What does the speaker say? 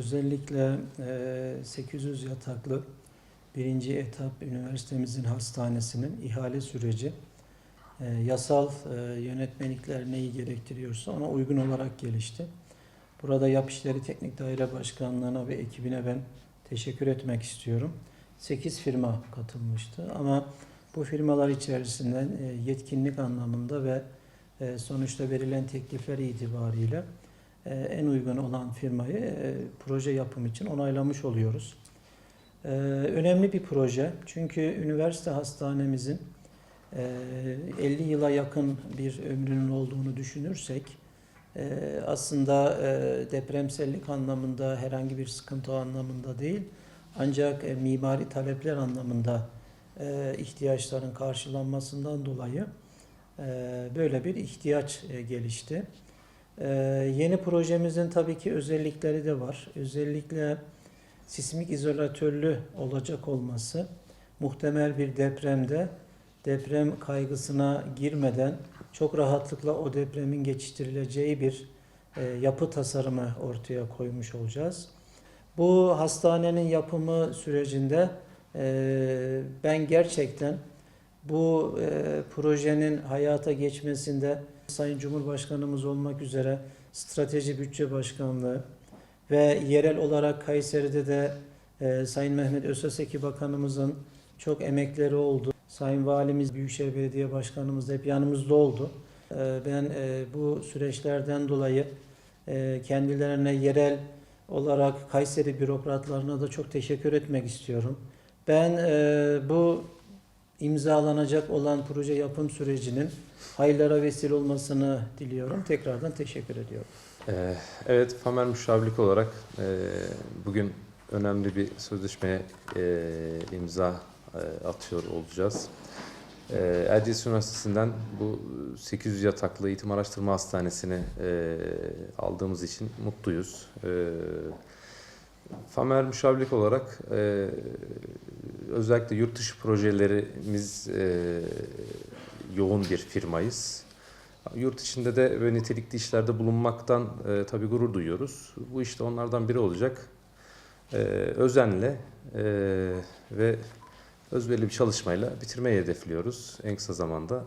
özellikle e, 800 yataklı birinci etap üniversitemizin hastanesinin ihale süreci e, yasal e, yönetmelikler neyi gerektiriyorsa ona uygun olarak gelişti. Burada Yap İşleri Teknik Daire Başkanlığı'na ve ekibine ben teşekkür etmek istiyorum. 8 firma katılmıştı ama bu firmalar içerisinden e, yetkinlik anlamında ve e, sonuçta verilen teklifler itibariyle e, en uygun olan firmayı e, proje yapım için onaylamış oluyoruz. E, Önemli bir proje çünkü üniversite hastanemizin e, 50 yıla yakın bir ömrünün olduğunu düşünürsek e, aslında e, depremsellik anlamında herhangi bir sıkıntı anlamında değil ancak e, mimari talepler anlamında e, ihtiyaçların karşılanmasından dolayı e, böyle bir ihtiyaç e, gelişti. E, Yeni projemizin tabii ki özellikleri de var. Özellikle sismik izolatörlü olacak olması muhtemel bir depremde deprem kaygısına girmeden çok rahatlıkla o depremin geçiştirileceği bir e, yapı tasarımı ortaya koymuş olacağız. Bu hastanenin yapımı sürecinde e, ben gerçekten bu e, projenin hayata geçmesinde Sayın Cumhurbaşkanımız olmak üzere Strateji Bütçe Başkanlığı ve yerel olarak Kayseri'de de e, Sayın Mehmet Özeseki Bakanımızın çok emekleri oldu. Sayın Valimiz, Büyükşehir Belediye Başkanımız hep yanımızda oldu. E, ben e, bu süreçlerden dolayı e, kendilerine yerel olarak Kayseri bürokratlarına da çok teşekkür etmek istiyorum. Ben e, bu imzalanacak olan proje yapım sürecinin hayırlara vesile olmasını diliyorum. Tekrardan teşekkür ediyorum. Ee, Evet, Famer Müşavirlik olarak e, bugün önemli bir sözleşmeye e, imza e, atıyor olacağız. E, Erciyes Üniversitesi'nden bu 800 yataklı eğitim araştırma hastanesini aldığımız için mutluyuz. Famer Müşavirlik olarak özellikle yurt dışı projelerimiz e, yoğun bir firmayız. Yurt içinde de ve nitelikli işlerde bulunmaktan e, tabii gurur duyuyoruz. Bu işte onlardan biri olacak. E, özenle e, ve özverili bir çalışmayla bitirmeyi hedefliyoruz en kısa zamanda.